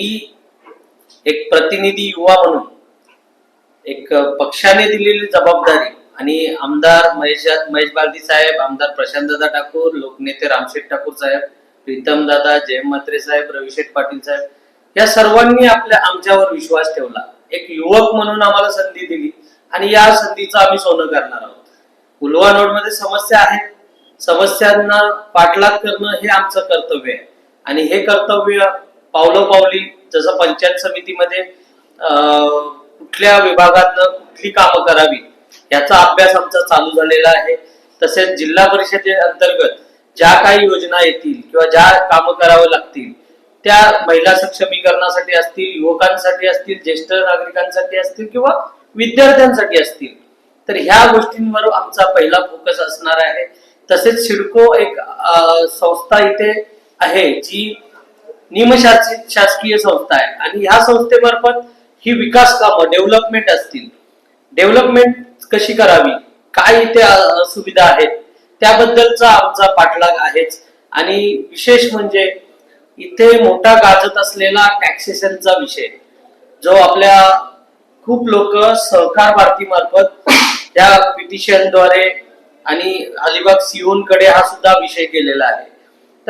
मी एक प्रतिनिधी युवा म्हणून एक पक्षाने दिलेली जबाबदारी आणि आमदार महेश महेश बालदी साहेब आमदार प्रशांतदादा ठाकूर लोकनेते रामशेठ ठाकूर साहेब प्रीतम दादा जयम म्हात्रे साहेब रविशेठ पाटील साहेब या सर्वांनी आपल्या आमच्यावर विश्वास ठेवला. एक युवक म्हणून आम्हाला संधी दिली आणि या संधीचं आम्ही सोनं करणार आहोत. पुलवा नोडमध्ये समस्या आहेत. समस्यांना पाठलाग करणं हे आमचं कर्तव्य आहे. आणि हे कर्तव्य पावलोपावली जसं पंचायत समितीमध्ये अं, कुठल्या विभागातनं कुठली कामं करावी याचा अभ्यास आमचा चालू झालेला आहे. तसेच जिल्हा परिषदे अंतर्गत ज्या काही योजना येतील किंवा ज्या कामं करावं लागतील त्या महिला सक्षमीकरणासाठी असतील युवकांसाठी असतील ज्येष्ठ नागरिकांसाठी असतील किंवा विद्यार्थ्यांसाठी असतील तर ह्या गोष्टींवर आमचा पहिला फोकस असणार आहे. तसेच सिडको एक संस्था इथे आहे जी निमशासित शासकीय संस्था आहे. आणि ह्या संस्थेमार्फत ही विकास कामं डेव्हलपमेंट असतील. डेव्हलपमेंट कशी करावी? काय इथे सुविधा आहेत? त्याबद्दलचा आमचा पाठलाग आहेच. आणि विशेष म्हणजे इथे मोठा गाजत असलेला टॅक्सेशनचा विषय जो आपल्या खूप लोक सहकार भारती मार्फत त्या पिटिशनद्वारे आणि अलिबाग सीओनकडे हा सुद्धा विषय केलेला आहे.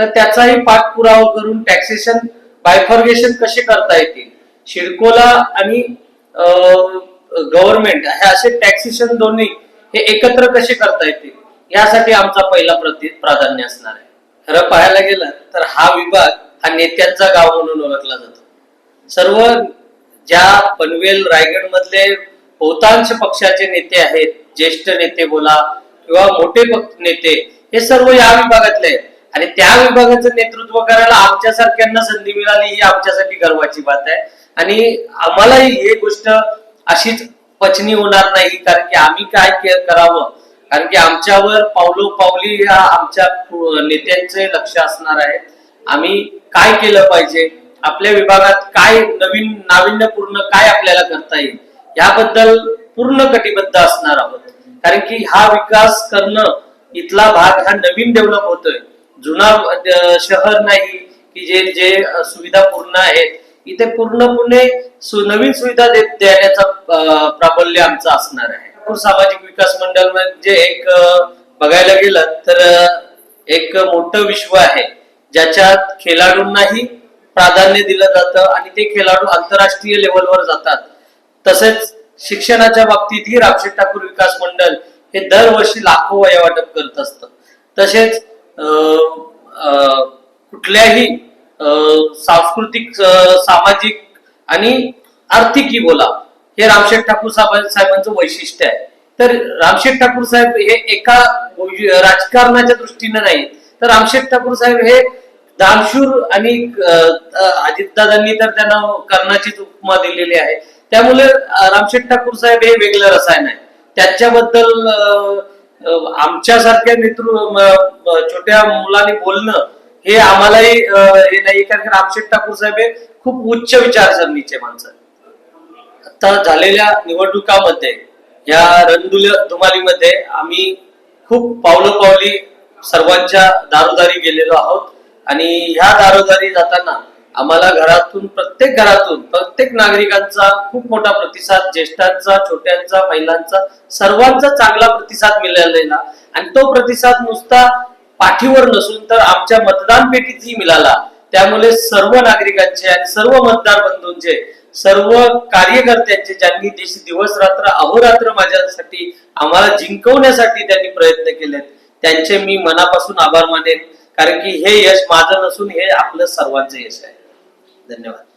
तर त्याचाही पाठपुरावा करून टॅक्सेशन बायफॉर्गेशन कसे करता येतील? शिडकोला आणि गव्हर्नमेंट हे असे टॅक्सेशन दोन्ही हे एकत्र कसे करता येतील? यासाठी आमचा पहिला प्रति प्राधान्य असणार आहे. खरं पाहायला गेलं तर हा विभाग हा नेत्यांचा गाव म्हणून ओळखला जातो. सर्व ज्या पनवेल रायगड मधले बहुतांश पक्षाचे नेते आहेत ज्येष्ठ नेते बोला किंवा मोठे नेते हे सर्व या विभागातले आहेत. आणि त्या विभागाचं नेतृत्व करायला आमच्यासारख्यांना संधी मिळाली ही आमच्यासाठी गर्वाची बात आहे. आणि आम्हालाही हे गोष्ट अशीच पचनी होणार नाही कारण की आम्ही काय करावं? कारण की आमच्यावर पावलो पावली या आमच्या नेत्यांचे लक्ष असणार आहे. आम्ही काय केलं पाहिजे? आपल्या विभागात काय नवीन नाविन्यपूर्ण काय आपल्याला करता येईल? याबद्दल पूर्ण कटिबद्ध असणार आहोत. कारण की हा विकास करणं इथला भाग हा नवीन डेव्हलप होतोय. जुना शहर नाही की जे जे सुविधा पूर्ण आहेत इथे पूर्णपणे नवीन सुविधा दे- देण्याचा प्राबल्य आमचं असणार आहे. सामाजिक विकास मंडळ म्हणजे एक बघायला गेलं तर एक मोठं विश्व आहे ज्याच्यात खेळाडूंनाही प्राधान्य दिलं जातं आणि ते खेळाडू आंतरराष्ट्रीय लेवलवर जातात. तसेच शिक्षणाच्या बाबतीतही रामशेठ ठाकूर विकास मंडळ हे दरवर्षी लाखो वया वाटप करत असतं. तसेच कुठल्याही अं, सांस्कृतिक सामाजिक आणि आर्थिकही बोला हे रामशेठ ठाकूर साहेब- साहेबांचं वैशिष्ट्य आहे. तर रामशेठ ठाकूर साहेब हे एका राजकारणाच्या दृष्टीने नाही तर रामशेठ ठाकूर साहेब हे दानशूर आणि अजितदादांनी तर त्यांना कर्णाचीच उपमा दिलेली आहे. त्यामुळे रामशेठ ठाकूर साहेब हे वेगळं रसायन आहे. त्याच्याबद्दल आमच्यासारख्या नेतृ छोट्या मुलांनी बोलणं हे आम्हालाही हे नाही. कारण रामशेठ ठाकूर साहेब हे खूप उच्च विचारसरणीचे माणसं आता झालेल्या निवडणुकामध्ये या रणधुल धुमालीमध्ये आम्ही खूप पावलं पावली सर्वांच्या दारोदारी गेलेलो आहोत. आणि ह्या दारोदारी जाताना आम्हाला घरातून प्रत्येक घरातून प्रत्येक नागरिकांचा खूप मोठा प्रतिसाद ज्येष्ठांचा छोट्यांचा महिलांचा सर्वांचा चांगला प्रतिसाद मिळालेला आणि तो प्रतिसाद नुसता पाठीवर नसून तर आमच्या मतदान पेटीतही मिळाला. त्यामुळे सर्व नागरिकांचे आणि सर्व मतदार बंधूंचे सर्व कार्यकर्त्यांचे ज्यांनी देश दिवस रात्र अहोरात्र माझ्यासाठी आम्हाला जिंकवण्यासाठी त्यांनी प्रयत्न केलेत त्यांचे मी मनापासून आभार मानेन. कारण की हे यश माझं नसून हे आपलं सर्वांचं यश आहे. धन्यवाद